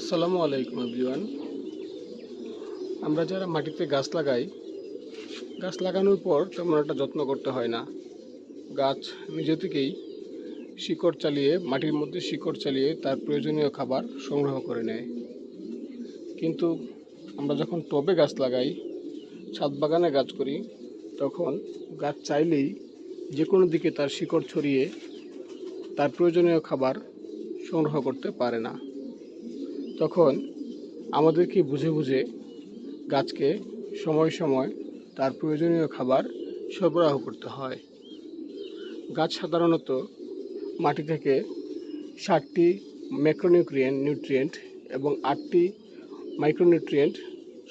আসসালামু আলাইকুম, এভরিওয়ান। আমরা যারা মাটিতে গাছ লাগাই, গাছ লাগানোর পর তেমন একটা যত্ন করতে হয় না। গাছ নিজে থেকেই শিকড় চালিয়ে, মাটির মধ্যে শিকড় চালিয়ে তার প্রয়োজনীয় খাবার সংগ্রহ করে নেয়। কিন্তু আমরা যখন টবে গাছ লাগাই, ছাদ বাগানে গাছ করি, তখন গাছ চাইলেই যে কোনো দিকে তার শিকড় ছড়িয়ে তার প্রয়োজনীয় খাবার সংগ্রহ করতে পারে না। তখন আমাদেরকে বুঝে বুঝে গাছকে সময় সময় তার প্রয়োজনীয় খাবার সরবরাহ করতে হয়। গাছ সাধারণত মাটি থেকে ষাটটি ম্যাক্রোনিউট্রিয়েন্ট নিউট্রিয়েন্ট এবং আটটি মাইক্রোনিউট্রিয়েন্ট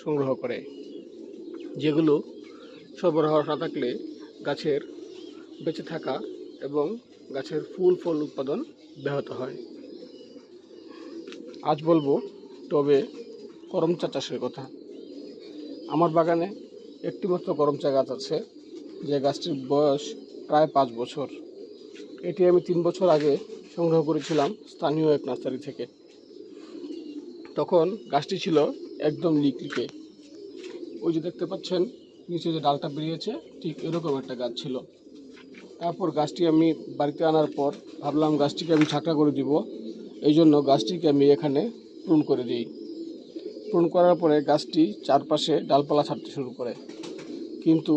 সংগ্রহ করে, যেগুলো সরবরাহ না থাকলে গাছের বেঁচে থাকা এবং গাছের ফুল ফল উৎপাদন ব্যাহত হয়। আজ বলব টবে করমচা চাষের কথা। আমার বাগানে একটি মাত্র করমচা গাছ আছে, যে গাছটির বয়স প্রায় পাঁচ বছর। এটি আমি তিন বছর আগে সংগ্রহ করেছিলাম স্থানীয় এক নার্সারি থেকে। তখন গাছটি ছিল একদম লিকলিকে ওই যে দেখতে পাচ্ছেন, নিচে যে ডালটা বেরিয়েছে, ঠিক এরকম একটা গাছ ছিল। তারপর গাছটি আমি বাড়িতে আনার পর ভাবলাম গাছটিকে আমি ছাঁকড়া করে দিব। এই জন্য গাছটিকে আমি এখানে প্রুন করে দিই। প্রুন করার পরে গাছটি চারপাশে ডালপালা ছাড়তে শুরু করে। কিন্তু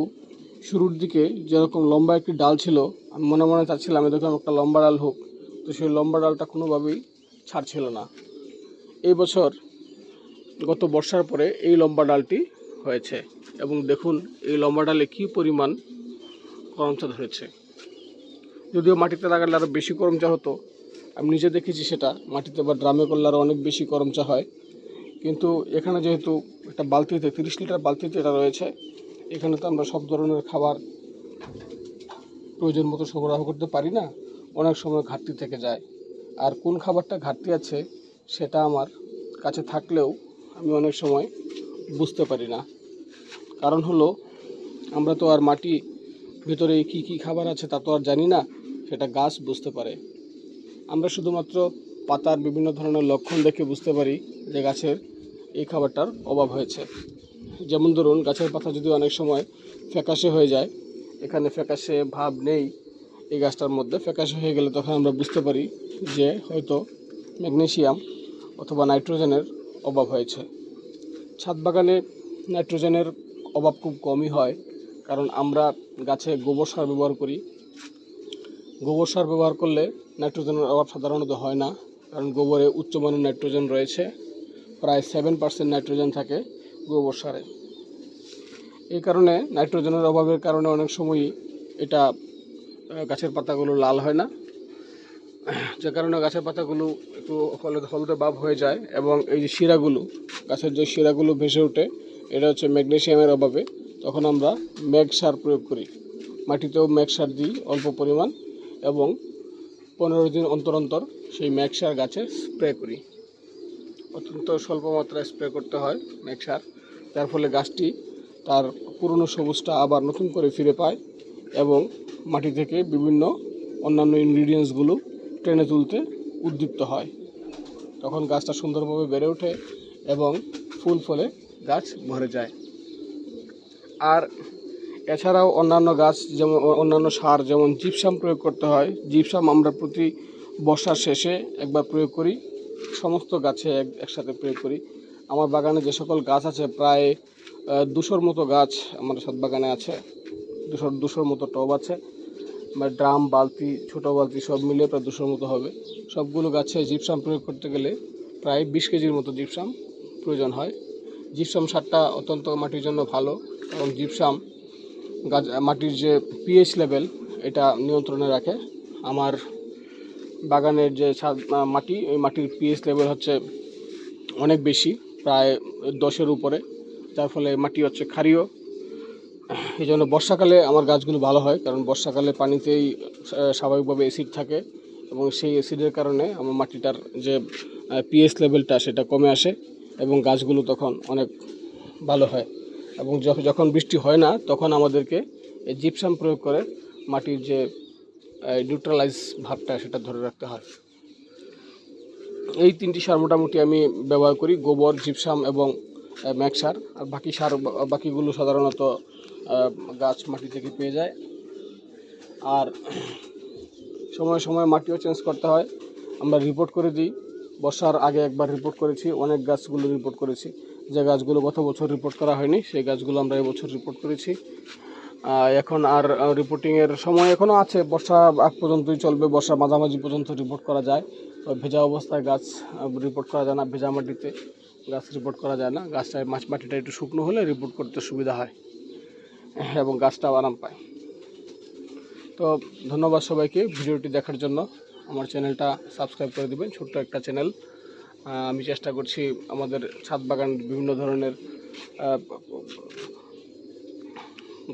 শুরুর দিকে যেরকম লম্বা একটি ডাল ছিল, আমি মনে মনে চাচ্ছিলাম এরকম একটা লম্বা ডাল হোক। তো সেই লম্বা ডালটা কোনোভাবেই ছাড়ছিল না। এই বছর গত বর্ষার পরে এই লম্বা ডালটি হয়েছে এবং দেখুন এই লম্বা ডালে কী পরিমাণ করমচা ধরেছে। যদিও মাটিতে লাগালে আরও বেশি করমচা হতো আমি নিজে দেখেছি সেটা। মাটিতে বা ড্রামে করলে আরও অনেক বেশি গরম চা হয়। কিন্তু এখানে যেহেতু একটা বালতিতে, তিরিশ লিটার বালতিতে এটা রয়েছে, এখানে তো আমরা সব ধরনের খাবার প্রয়োজন মতো সরবরাহ করতে পারি না। অনেক সময় ঘাটতি থেকে যায়। আর কোন খাবারটা ঘাটতি আছে সেটা আমার কাছে থাকলেও আমি অনেক সময় বুঝতে পারি না। কারণ হলো, আমরা তো আর মাটি ভিতরে কি কি খাবার আছে তা তো আর জানি না। সেটা গাছ বুঝতে পারে। আমরা শুধুমাত্র পাতার বিভিন্ন ধরনের লক্ষণ দেখে বুঝতে পারি যে গাছের এই খাবারটার অভাব হয়েছে। যেমন ধরুন, গাছের পাতা যদি অনেক সময় ফ্যাকাশে হয়ে যায়, এখানে ফ্যাকাশে ভাব নেই, এই গাছটার মধ্যে ফ্যাকাশে হয়ে গেলে তখন আমরা বুঝতে পারি যে হয়তো ম্যাগনেশিয়াম অথবা নাইট্রোজেনের অভাব হয়েছে। ছাদ বাগানে নাইট্রোজেনের অভাব খুব কমই হয়, কারণ আমরা গাছে গোবর সার ব্যবহার করি গোবর সার ব্যবহার করলে নাইট্রোজেনের অভাব সাধারণত হয় না, কারণ গোবরে উচ্চমানের নাইট্রোজেন রয়েছে। প্রায় সেভেন পার্সেন্ট নাইট্রোজেন থাকে গোবর সারে। এই কারণে নাইট্রোজেনের অভাবের কারণে অনেক সময়ই এটা গাছের পাতাগুলো লাল হয় না। যে কারণে গাছের পাতাগুলো একটু হলুদ, হলদে ভাব হয়ে যায় এবং এই যে শিরাগুলো, গাছের যে শিরাগুলো ভেসে ওঠে, এটা হচ্ছে ম্যাগনেশিয়ামের অভাবে। তখন আমরা ম্যাগ সার প্রয়োগ করি। মাটিতেও ম্যাগ সার দিই অল্প পরিমাণ। এবং পনেরো দিন অন্তর অন্তর সেই ম্যাগ সার গাছে স্প্রে করি। অত্যন্ত স্বল্প মাত্রায় স্প্রে করতে হয় ম্যাগ সার যার ফলে গাছটি তার পুরনো সবুজটা আবার নতুন করে ফিরে পায় এবং মাটি থেকে বিভিন্ন অন্যান্য ইনগ্রিডিয়েন্টসগুলো টেনে তুলতে উদ্দীপ্ত হয়। তখন গাছটা সুন্দরভাবে বেড়ে ওঠে এবং ফুল ফলে গাছ ভরে যায়। আর এছাড়াও অন্যান্য গাছ যেমন অন্যান্য সার যেমন জিপসাম প্রয়োগ করতে হয়। জিপসাম আমরা প্রতি বর্ষার শেষে একবার প্রয়োগ করি। সমস্ত গাছে এক, একসাথে প্রয়োগ করি। আমার বাগানে যে সকল গাছ আছে প্রায় দুশোর মতো গাছ আমার সাত বাগানে আছে। দুশো, দুশোর মতো টব আছে। ড্রাম, বালতি, ছোটো বালতি সব মিলে প্রায় দুশোর মতো হবে। সবগুলো গাছে জিপসাম প্রয়োগ করতে গেলে প্রায় বিশ কেজির মতো জিপসাম প্রয়োজন হয়। জিপসাম সারটা অত্যন্ত মাটির জন্য ভালো এবং জিপসাম গাছ, মাটির যে পিএইচ লেভেল এটা নিয়ন্ত্রণে রাখে। আমার বাগানের যে মাটি, ওই মাটির পিএইচ লেভেল হচ্ছে অনেক বেশি, প্রায় দশের উপরে। যার ফলে মাটি হচ্ছে ক্ষারীয়। এই জন্য বর্ষাকালে আমার গাছগুলো ভালো হয়, কারণ বর্ষাকালে পানিতেই স্বাভাবিকভাবে অ্যাসিড থাকে এবং সেই অ্যাসিডের কারণে আমার মাটিটার যে পিএইচ লেভেলটা সেটা কমে আসে এবং গাছগুলো তখন অনেক ভালো হয়। এবং যখ- যখন বৃষ্টি হয় না, তখন আমাদেরকে এই জিপসাম প্রয়োগ করে মাটির যে নিউট্রালাইজ ভাবটা সেটা ধরে রাখতে হয়। এই তিনটি সার মোটামুটি আমি ব্যবহার করি, গোবর জিপসাম এবং ম্যাক সার। আর বাকি সার, বাকিগুলো সাধারণত গাছ মাটি থেকে পেয়ে যায়। আর সময় সময় মাটিও চেঞ্জ করতে হয়। আমরা রিপোর্ট করে দিই। বর্ষার আগে একবার রিপোর্ট করেছি, অনেক গাছগুলো রিপোর্ট করেছি। যে গাছগুলো গত বছর রিপোর্ট করা হয়নি, সেই গাছগুলো আমরা এবছর রিপোর্ট করেছি। এখন আর রিপোর্টিংয়ের সময় এখনও আছে, বর্ষা আগ পর্যন্তই চলবে, বর্ষা মাঝামাঝি পর্যন্ত রিপোর্ট করা যায়। তো ভেজা অবস্থায় গাছ রিপোর্ট করা যায় না, ভেজা মাটিতে গাছ রিপোর্ট করা যায় না। গাছটায় মাছ, মাটিটা একটু শুকনো হলে রিপোর্ট করতে সুবিধা হয়, এবং গাছটাও আরাম পায়। তো ধন্যবাদ সবাইকে ভিডিওটি দেখার জন্য। আমার চ্যানেলটা সাবস্ক্রাইব করে দিবেন, ছোট্ট একটা চ্যানেল। আমি চেষ্টা করছি আমাদের ছাদ বাগান বিভিন্ন ধরনের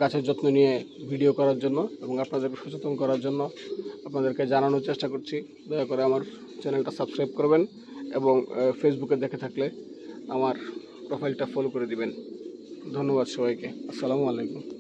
গাছের যত্ন নিয়ে ভিডিও করার জন্য এবং আপনাদেরকে সচেতন করার জন্য আপনাদেরকে জানানোর চেষ্টা করছি। দয়া করে আমার চ্যানেলটা সাবস্ক্রাইব করবেন এবং ফেসবুকে দেখে থাকলে আমার প্রোফাইলটা ফলো করে দিবেন। ধন্যবাদ সবাইকে। আসসালামু আলাইকুম।